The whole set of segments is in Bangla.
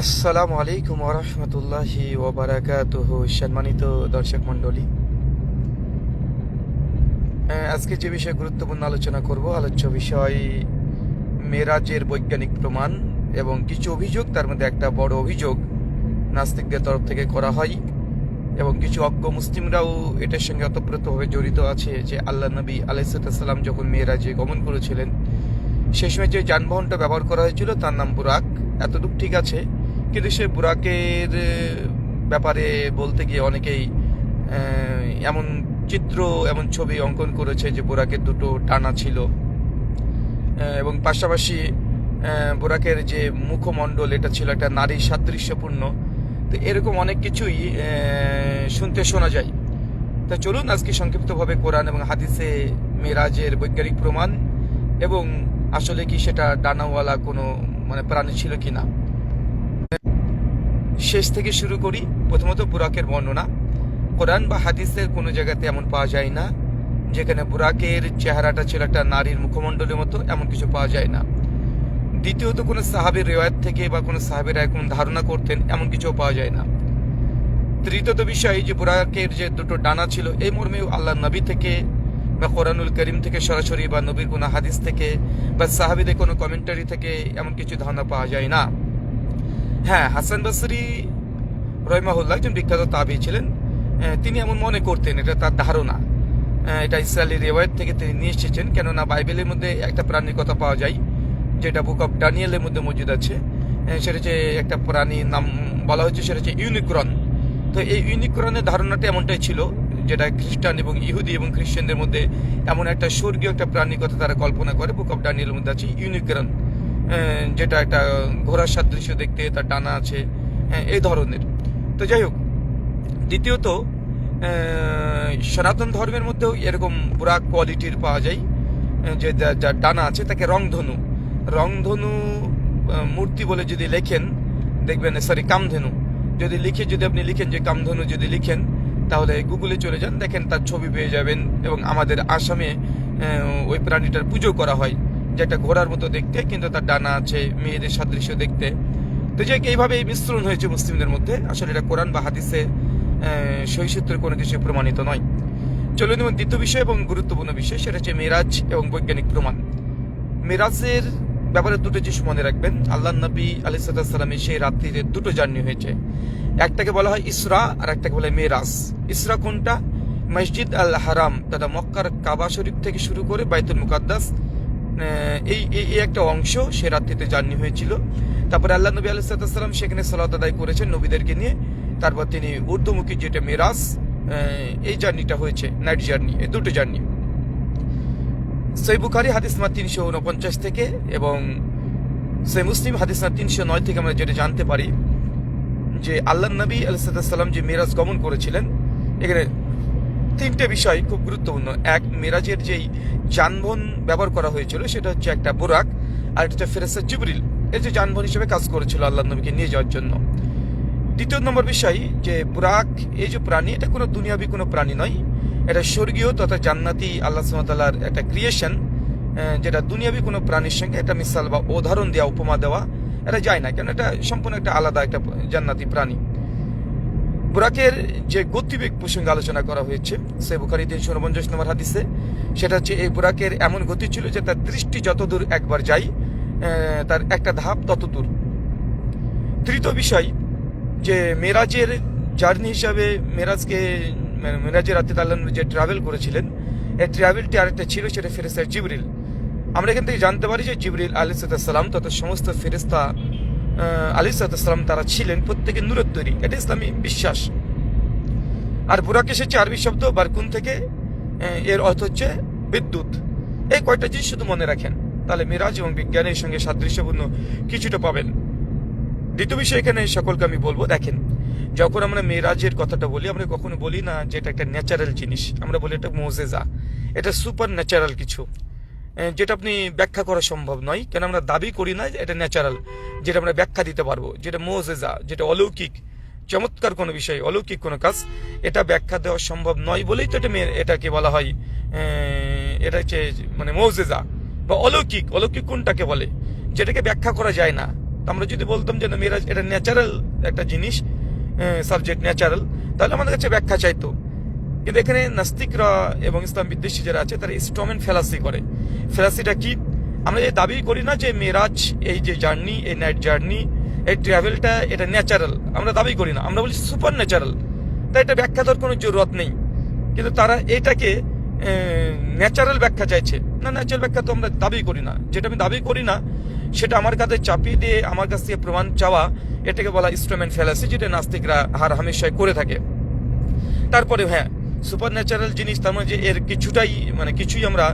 আসসালামু আলাইকুম ওরহমতুল্লাহি ওবারাকাতুহ সম্মানিত দর্শক মণ্ডলী। আজকে যে বিষয়ে গুরুত্বপূর্ণ আলোচনা করব, আলোচ্য বিষয় মেরাজের বৈজ্ঞানিক প্রমাণ এবং কিছু অভিযোগ, তার মধ্যে একটা বড় অভিযোগ নাস্তিকদের তরফ থেকে করা হয় এবং কিছু অজ্ঞ মুসলিমরাও এটার সঙ্গে অতপ্রতভাবে জড়িত আছে যে আল্লাহ নবী আলাইসাল্লাম যখন মেয়েরাজে গমন করেছিলেন সেই সময় যে যানবাহনটা ব্যবহার করা হয়েছিল, তার নাম বুরাক। এতটুকু ঠিক আছে সে বুরাকের ব্যাপারে বলতে গিয়ে অনেকেই এমন চিত্র, এমন ছবি অঙ্কন করেছে যে বুরাকের দুটো টানা ছিল। এবং পাশাপাশি বুরাকের যে মুখমণ্ডল, এটা ছিল একটা নারী সাদৃশ্যপূর্ণ। তো এরকম অনেক কিছুই শুনতে শোনা যায়। তা চলুন আজকে সংক্ষিপ্তভাবে কোরআন এবং হাদিসে মেরাজের বৈজ্ঞানিক প্রমাণ এবং আসলে কি সেটা ডানাওয়ালা কোনো মানে প্রাণী ছিল কি না শেষ থেকে শুরু করি। প্রথমত বুরাকের বর্ণনা। কোরআন বা হাদিসের কোনো জায়গাতে এমন পাওয়া যায় না, যেখানে বুরাকের চেহারাটা ছিল একটা নারীর মুখমণ্ডলের মতো, এমন কিছু পাওয়া যায় না। দ্বিতীয়ত কোনো সাহাবের রেওয়ায়ত থেকে বা কোনো সাহাবের এরকম ধারণা করতেন, এমন কিছুও পাওয়া যায় না। তৃতীয়ত বিষয় যে বুরাকের যে দুটো ডানা ছিল, এই মর্মেও আল্লাহ নবী থেকে বা কোরআনুল করিম থেকে সরাসরি বা নবীর কোনো হাদিস থেকে বা সাহাবিদের কোনো কমেন্টারি থেকে এমন কিছু ধারণা পাওয়া যায় না। হ্যাঁ হাসান বাসরি রহিমাহুল্লাহ একজন বিখ্যাত তাবি ছিলেন। তিনি এমন মনে করতেন, এটা তার ধারণা। এটা ইসরায়েলি রেওয়ায়ত থেকে তিনি নিয়ে এসেছেন, কেননা বাইবেলের মধ্যে একটা প্রাণীর কথা পাওয়া যায়, যেটা বুক অফ ডানিয়েলের মধ্যে মজুদ আছে। সেটা হচ্ছে একটা প্রাণীর নাম বলা হচ্ছে সেটা হচ্ছে ইউনিক্রন। তো এই ইউনিক্রনের ধারণাটা এমনটাই ছিল, যেটা খ্রিস্টান এবং ইহুদি এবং খ্রিস্টানদের মধ্যে এমন একটা স্বর্গীয় একটা প্রাণীর কথা তারা কল্পনা করে বুক অফ ডানিয়েলের মধ্যে আছে ইউনিক্রন। যেটা একটা ঘোড়ার সাদৃশ্য দেখতে তার ডানা আছে এই ধরনের। তো যাই হোক, দ্বিতীয়ত সনাতন ধর্মের মধ্যেও এরকম বুড়া কোয়ালিটির পাওয়া যায় যে যার ডানা আছে, তাকে রংধনু। রংধনু মূর্তি বলে যদি লেখেন, দেখবেন সরি কামধেনু। যদি লিখে যদি আপনি লিখেন যে কামধনু যদি লিখেন, তাহলে গুগলে চলে যান, দেখেন তার ছবি পেয়ে যাবেন এবং আমাদের আসামে ওই প্রাণীটার পুজো করা হয়। যে একটা ঘোড়ার মতো দেখতে, কিন্তু তার ডানা আছে মেয়েদের সাদৃশ্য দেখতে। তো যে এইভাবে এই মিশ্রণ হয়েছে মুসলিমদের মধ্যে। আসলে এটা কোরআন বা হাদিসে সহিসূত্রের কোনো কিছু প্রমাণিত নয়। চলুন এবং দ্বিতীয় বিষয় এবং গুরুত্বপূর্ণ বিষয়, সেটা হচ্ছে মেরাজ এবং বৈজ্ঞানিক প্রমাণ। মেরাজের ব্যাপারে দুটো জিনিস মনে রাখবেন। আল্লাহ নবী আলি সাল্লামের সেই রাত্রিতে দুটো জার্নি হয়েছে। একটাকে বলা হয় ইসরা, আর একটাকে বলা হয় মেরাজ। ইসরা কোনটা? মসজিদ আল হারাম তথা মক্কার কাবা শরীফ থেকে শুরু করে বাইতুল মুকাদ্দাস। এই এই একটা অংশ সে রাত্রিতে জার্নি হয়েছিল। তারপরে আল্লাহ নবী আলাইসাল্লাম সেখানে সালাত আদায় করেছেন নবীদেরকে নিয়ে। তারপর তিনি ঊর্ধ্বমুখী যেটা মেরাজ এই জার্নিটা হয়েছে, নাইট জার্নি এই দুটো জার্নি। সই হাদিস নাম্বার তিনশো উনপঞ্চাশ থেকে এবং সই মুসলিম, হাদিস নাম্বার তিনশো নয় থেকে আমরা যেটা জানতে পারি যে আল্লাহ নবী আলাইসাল্লাম যে মেরাজ গমন করেছিলেন, এখানে তিনটে বিষয় খুব গুরুত্বপূর্ণ। এক, মেরাজের যেই যানবাহন ব্যবহার করা হয়েছিল, সেটা হচ্ছে একটা বোরাক, আর একটা হচ্ছে ফেরেসা জিবরিল। এই যে যানবাহন হিসেবে কাজ করেছিল আল্লাহ নবীকে নিয়ে যাওয়ার জন্য। দ্বিতীয় নম্বর বিষয়, যে বুরাক, এই যে প্রাণী, এটা কোনো দুনিয়াবি কোনো প্রাণী নয়। এটা স্বর্গীয় তথা জান্নাতি আল্লাহ সুমতাল্লাহর একটা ক্রিয়েশন যেটা দুনিয়াবি কোনো প্রাণীর সঙ্গে একটা মিসাল বা উদাহরণ দেওয়া উপমা দেওয়া, এটা যায় না। কেন? এটা সম্পূর্ণ একটা আলাদা একটা জান্নাতি প্রাণী। বুরাকের যে গতিবেগ প্রসঙ্গে আলোচনা করা হয়েছে সে বুখারি তিনশো উনপঞ্চাশ নম্বর হাদিসে সেটা হচ্ছে এই বুরাকের এমন গতি ছিল যে তার দৃষ্টি যত দূর একবার আহ, তার একটা ধাপ তত দূর তৃতীয় বিষয় যে মেরাজের জার্নি হিসাবে মেরাজকে মেরাজের রাতে আল্লাহ যে ট্রাভেল করেছিলেন এই ট্রাভেলটি আরেকটা ছিল সেটা ফেরেস্তার জিবরিল। আমরা এখান থেকে জানতে পারি যে জিবরিল আলী সাল্লাম তথা সমস্ত ফেরেস্তা আলী সাল্লাম তারা ছিলেন প্রত্যেকে নূরের তৈরি, এটা ইসলামী বিশ্বাস। আর বুরাক এসেছে আরবি শব্দ বারকুন থেকে এর অর্থ হচ্ছে বিদ্যুৎ। এই কয়টা জিনিস শুধু মনে রাখেন, তাহলে মিরাজ এবং বিজ্ঞানের সঙ্গে সাদৃশ্যপূর্ণ কিছুটা পাবেন। দ্বিতীয় বিষয় এখানে সকলকে আমি বলব, দেখেন, যখন আমরা মেয়েরাজের কথাটা বলি, আমরা কখনো বলি না যে এটা একটা ন্যাচারাল জিনিস, আমরা বলি এটা মোজেজা, এটা সুপার ন্যাচারাল কিছু। যেটা আপনি ব্যাখ্যা করা সম্ভব নয়, কেন আমরা দাবি করি না এটা ন্যাচারাল যেটা আমরা ব্যাখ্যা দিতে পারব, যেটা মোজেজা যেটা অলৌকিক, চমৎকার কোনো বিষয়, অলৌকিক কোনো কাজ, এটা ব্যাখ্যা দেওয়া সম্ভব নয় বলেই তো এটা এটাকে বলা হয় এটা হচ্ছে মানে মৌজেজা বা অলৌকিক অলৌকিক কোনটাকে বলে, যেটাকে ব্যাখ্যা করা যায় না। আমরা যদি বলতাম যে না মেরাজ এটা ন্যাচারাল একটা জিনিস সাবজেক্ট ন্যাচারাল তাহলে আমাদের কাছে ব্যাখ্যা চাইতো। কিন্তু এখানে নাস্তিকরা এবং ইসলাম বিদ্বেষী যারা আছে, তারা স্ট্রমেন ফেলাসি করে। ফেলাসিটা কি? আমরা যে দাবি করি না যে মেরাজ এই যে জার্নি, এই নাইট জার্নি, এই ট্রাভেলটা, এটা ন্যাচারাল। আমরা দাবি করি না। আমরা বলি সুপার ন্যাচারাল। তাই এটা ব্যাখ্যা দেওয়ার কোনো জরুরত নেই। কিন্তু তারা এটাকে ন্যাচারাল ব্যাখ্যা চাইছে। না, ন্যাচারাল ব্যাখ্যা তো আমরা দাবি করি না। যেটা আমি দাবি করি না, সেটা আমার কাছে চাপিয়ে দিয়ে আমার কাছ থেকে প্রমাণ চাওয়া, এটাকে বলা ইনস্ট্রুমেন্ট ফেলাসি যেটা নাস্তিকরা হার হামেশায় করে থাকে। তারপরে হ্যাঁ সুপার ন্যাচারাল জিনিস, তার মানে যে এর কিছুটাই মানে কিছুই আমরা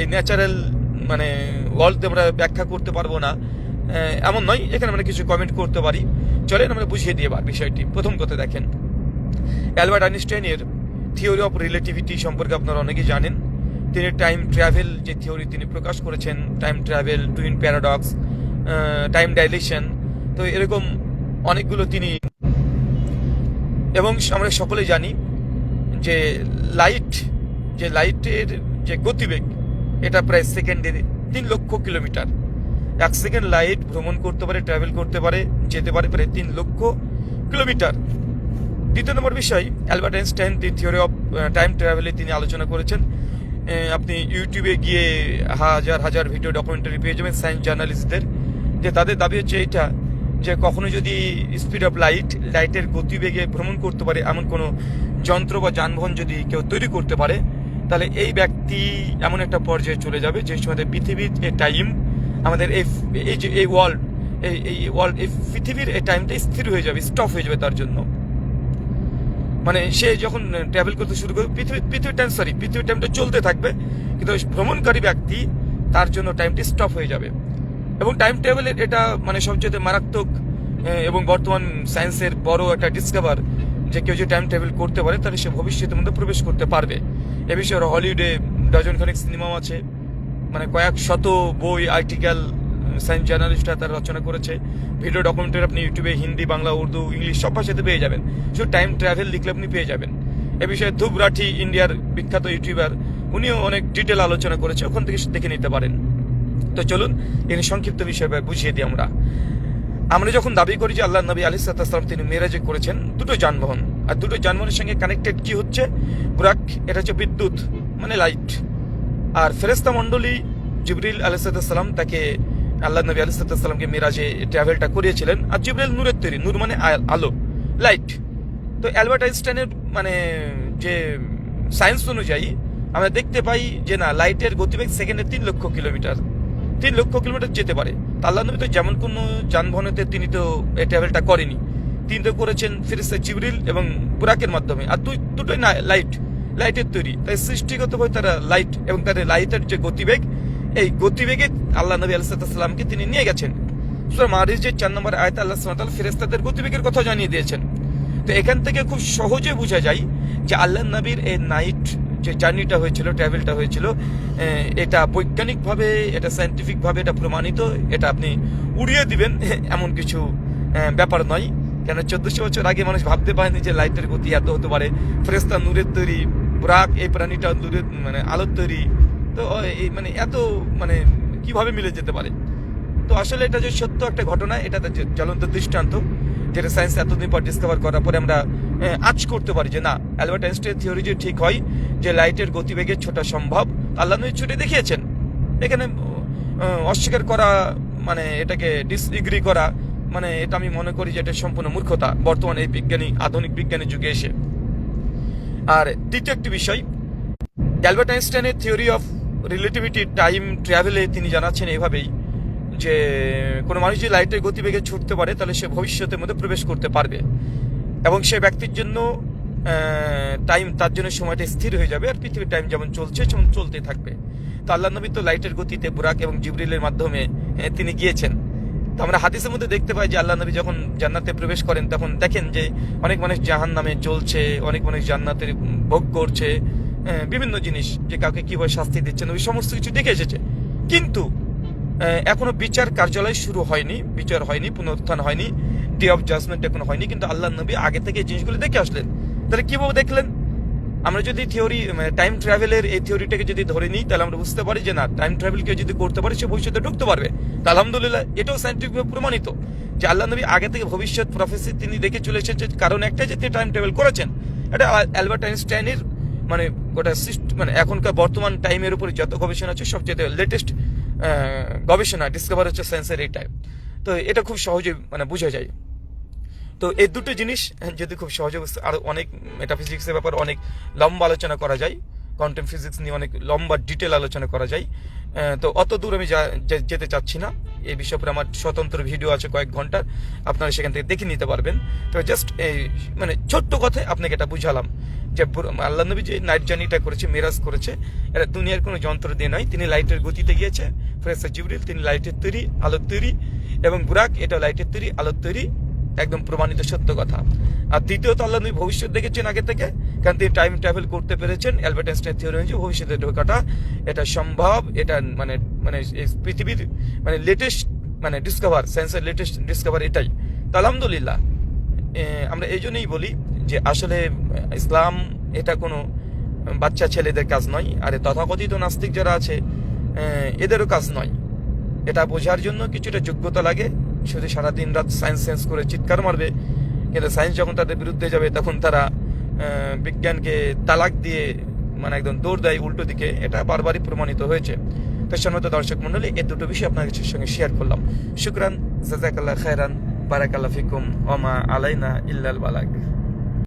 এই ন্যাচারাল মানে ওয়ার্ল্ড আমরা ব্যাখ্যা করতে পারব না। এমন নয়, এখানে আমরা কিছু কমেন্ট করতে পারি। চলেন আমরা বুঝিয়ে দিয়ে এবার বিষয়টি। প্রথম কথা দেখেন, অ্যালবার্ট আইনস্টাইনের থিওরি অফ রিলেটিভিটি সম্পর্কে আপনারা অনেকেই জানেন। তিনি টাইম ট্রাভেল যে থিওরি তিনি প্রকাশ করেছেন time travel twin paradox time dilation তো এরকম অনেকগুলো তিনি, এবং আমরা সকলে জানি যে লাইট যে লাইটের যে গতিবেগ, এটা প্রায় সেকেন্ডে তিন লক্ষ কিলোমিটার। এক সেকেন্ড লাইট ভ্রমণ করতে পারে ট্রাভেল করতে পারে, যেতে পারে প্রায় তিন লক্ষ কিলোমিটার। দ্বিতীয় নম্বর বিষয় Albert Einstein the theory of time ট্রাভেলে তিনি আলোচনা করেছেন। আপনি ইউটিউবে গিয়ে হাজার হাজার ভিডিও ডকুমেন্টারি পেয়ে যাবেন সায়েন্স জার্নালিস্টদের যে তাদের দাবি হচ্ছে এটা যে কখনো যদি স্পিড অফ লাইট লাইটের গতিবেগে ভ্রমণ করতে পারে, এমন কোনো যন্ত্র বা যানবাহন যদি কেউ তৈরি করতে পারে, তাহলে এই ব্যক্তি এমন একটা পর্যায়ে চলে যাবে যে সময় পৃথিবীর এই টাইম আমাদের এই এই যে এই ওয়ার্ল্ড এই এই ওয়ার্ল্ড এই পৃথিবীর এই টাইমটা স্থির হয়ে যাবে স্টপ হয়ে যাবে তার জন্য। মানে সে যখন ট্রাভেল করতে শুরু করবে, পৃথিবী, পৃথিবীর টাইম সরি পৃথিবীর টাইমটা চলতে থাকবে, কিন্তু ভ্রমণকারী ব্যক্তি তার জন্য টাইমটি স্টপ হয়ে যাবে। এবং টাইম টেবিলের এটা মানে সবচেয়ে মারাত্মক এবং বর্তমান সায়েন্সের বড় একটা ডিসকভার যে কেউ যদি টাইম ট্রাভেল করতে পারে, তাহলে সে ভবিষ্যতের মধ্যে প্রবেশ করতে পারবে। এ বিষয়ে হলিউডে ডজন খানিক সিনেমাও আছে। মানে কয়েক শত বই আর্টিকেল সায়েন্স জার্নালিস্টরা তারা রচনা করেছে। ভিডিও ডকুমেন্টারি আপনি ইউটিউবে হিন্দি, বাংলা, উর্দু, ইংলিশ সব ভাষাতে পেয়ে যাবেন। শুধু টাইম ট্রাভেল লিখলে আপনি পেয়ে যাবেন। এ বিষয়ে ধূপ রাঠি ইন্ডিয়ার বিখ্যাত ইউটিউবার, উনিও অনেক ডিটেল আলোচনা করেছে। ওখান থেকে দেখে নিতে পারেন। তো চলুন, এর সংক্ষিপ্ত বিষয় বুঝিয়ে দিই আমরা। আমরা যখন দাবি করি যে আল্লাহ নবী আলি সাল্লাম তিনি মেরাজে করেছেন, দুটো যানবাহন। আর দুটো যানবাহনের সঙ্গে কানেক্টেড কি হচ্ছে? বুরাক, এটা হচ্ছে বিদ্যুৎ মানে লাইট আর ফেরেস্তা মণ্ডলী জিবরিল আলিসাল্লাম তাকে আল্লাহ নবী আলি আলিসাল্লামকে মিরাজে ট্রাভেলটা করিয়েছিলেন। আর জিবরিল নূরের তৈরি, নূর মানে আলো লাইট তো অ্যালবার্ট আইনস্টাইনের মানে যে সায়েন্স অনুযায়ী আমরা দেখতে পাই যে না লাইটের গতিবেগ সেকেন্ডে তিন লক্ষ কিলোমিটার। তিন লক্ষ কিলোমিটার যেতে পারে। আল্লাহ নবী তো যেমন কোনো যানবাহনেতে তিনি তো এই ট্রাভেলটা করেনি। তিনি তো করেছেন ফিরিস্তা জিবরিল এবং বুরাকের মাধ্যমে। আর দুই, দুটোই না লাইট লাইটের তৈরি। তাই সৃষ্টিগতভাবে তারা লাইট এবং তাদের লাইটের যে গতিবেগ, এই গতিবেগে আল্লাহ নবী আলাইসাল্লামকে তিনি নিয়ে গেছেন। সুতরাং মারিজের চার নম্বর আয়ত আল্লাহ সাল ফেরেস্তাদের গতিবেগের কথা জানিয়ে দিয়েছেন। তো এখান থেকে খুব সহজে বোঝা যায় যে আল্লাহ নবীর এই নাইট যে জার্নিটা হয়েছিল, ট্রাভেলটা হয়েছিল এটা বৈজ্ঞানিকভাবে, এটা সায়েন্টিফিকভাবে এটা প্রমাণিত, এটা আপনি উড়িয়ে দিবেন, এমন কিছু ব্যাপার নয়। কেন চোদ্দশো বছর আগে মানুষ ভাবতে পারেনি যে লাইটের গতি এত হতে পারে ফেরেস্তা নূরের তৈরি, ব্রাক, এই প্রাণীটা নূরের মানে আলোর তৈরি। তো এই মানে এত মানে কীভাবে মিলে যেতে পারে? তো আসলে এটা যে সত্য একটা ঘটনা, এটা জ্বলন্ত দৃষ্টান্ত। যেটা সায়েন্স এতদিন পর ডিসকভার করার পরে আমরা আজ করতে পারি যে না অ্যালবার্ট আইনস্টাইন থিওরি যে ঠিক হয়, যে লাইটের গতিবেগে ছোটা সম্ভব, আল্লাহ নবী ছুটে দেখিয়েছেন। এখানে অস্বীকার করা মানে এটাকে ডিসএগ্রি করা মানে এটা আমি মনে করি যে এটা সম্পূর্ণ মূর্খতা, বর্তমানে এই বিজ্ঞানী, আধুনিক বিজ্ঞানের যুগে এসে। আর দ্বিতীয় একটি বিষয় অ্যালবার্ট আইনস্টাইনের থিওরি অফ রিলেটিভিটি টাইম ট্রাভেলে তিনি জানাচ্ছেন এভাবেই যে কোনো মানুষ যদি লাইটের গতিবেগে ছুটতে পারে, তাহলে সে ভবিষ্যতের মধ্যে প্রবেশ করতে পারবে। এবং সে ব্যক্তির জন্য টাইম তার জন্য সময়টা স্থির হয়ে যাবে। আর পৃথিবীর টাইম যেমন চলছে যেমন চলতে থাকবে। তো আল্লাহ নবী তো লাইটের গতিতে বুরাক এবং জিবরিলের মাধ্যমে তিনি গিয়েছেন। তো আমরা হাদিসের মধ্যে দেখতে পাই যে আল্লাহ নবী যখন জান্নাতে প্রবেশ করেন, তখন দেখেন যে অনেক মানুষ জাহান নামে চলছে, অনেক মানুষ জান্নাতের ভোগ করছে বিভিন্ন জিনিস যে কাউকে কীভাবে শাস্তি দিচ্ছেন, ওই সমস্ত কিছু দেখে এসেছে। কিন্তু এখনও বিচার কার্যালয় শুরু হয়নি, বিচার হয়নি, পুনরুত্থান হয়নি ডে অফ জাজমেন্ট এখনও হয়নি, কিন্তু আল্লাহ নবী আগে থেকে জিনিসগুলো দেখে আসলেন। তাহলে কীভাবে দেখলেন? আমরা যদি থিওরি টাইম ট্রাভেলের এই থিওরিটাকে যদি ধরে নিই, তাহলে আমরা বুঝতে পারি যে না টাইম ট্রাভেল কেউ যদি করতে পারে, সে ভবিষ্যতে ঢুকতে পারবে। তা আলহামদুলিল্লাহ, এটাও সাইন্টিফিকভাবে প্রমাণিত যে আল্লাহ নবী আগে থেকে ভবিষ্যৎ প্রফেসি তিনি দেখে চলে এসেছেন, কারণ একটাই যে তিনি টাইম ট্রাভেল করেছেন। এটা অ্যালবার্ট আইনস্টাইনের মানে গোটা মানে এখনকার বর্তমান টাইমের উপরে যত গবেষণা আছে, সবচেয়ে লেটেস্ট গবেষণা ডিসকভার হচ্ছে সায়েন্সের এই টাইম তো এটা খুব সহজে মানে বোঝা যায়। তো এই দুটো জিনিস যদি খুব সহজে বুঝতে আরও অনেক মেটাফিজিক্সের ব্যাপারে, অনেক লম্বা আলোচনা করা যায়। কোয়ান্টাম ফিজিক্স নিয়ে অনেক লম্বা ডিটেল আলোচনা করা যায়। তো অত দূর আমি যেতে চাচ্ছি না। এই বিষয় উপরে আমার স্বতন্ত্র ভিডিও আছে কয়েক ঘণ্টার। আপনারা সেখান থেকে দেখে নিতে পারবেন। তো জাস্ট এই মানে ছোট্ট কথায় আপনাকে এটা বুঝালাম যে আল্লাহ নবী যে নাইট জার্নিটা করেছে মেরাজ করেছে, এটা দুনিয়ার কোনো যন্ত্র দিয়ে নয়। তিনি লাইটের গতিতে গিয়েছে। ফ্রেসার জিবরিল, তিনি লাইটের তৈরি, আলোর তৈরি এবং বুরাক এটা লাইটের তৈরি, আলোর তৈরি, একদম প্রমাণিত সত্য কথা। আর দ্বিতীয়ত আল্লাহ নবী ভবিষ্যৎ দেখেছেন আগে থেকে, কারণ তিনি টাইম ট্রাভেল করতে পেরেছেন অ্যালবার্ট আইনস্টাইন থিওরি অনুযায়ী ভবিষ্যতে ঢোকাটা এটা সম্ভব, এটা মানে মানে পৃথিবীর মানে লেটেস্ট মানে ডিসকভার সায়েন্সের লেটেস্ট ডিসকভার এটাই। তো আলহামদুলিল্লাহ আমরা এই জন্যই বলি যে আসলে ইসলাম এটা কোনো বাচ্চা ছেলেদের কাজ নয়, আর তথাকথিত নাস্তিক যারা আছে এদেরও কাজ নয়। এটা বোঝার জন্য কিছুটা যোগ্যতা লাগে। শুধু সারাদিন রাত সায়েন্স সায়েন্স করে চিৎকার মারবে। কিন্তু সায়েন্স যখন তাদের বিরুদ্ধে যাবে, তখন তারা বিজ্ঞানকে তালাক দিয়ে মানে একদম দৌড় দেয় উল্টো দিকে। এটা বারবারই প্রমাণিত হয়েছে। তো সম্মত দর্শক মন্ডলী এই দুটো বিষয় আপনার কিছুর সঙ্গে শেয়ার করলাম। শুক্রান, জাজাকাল্লাহ খায়রান, বারাকাল্লাহ ফিকুম ওমা আলাইনা ইল্লাল বালাক।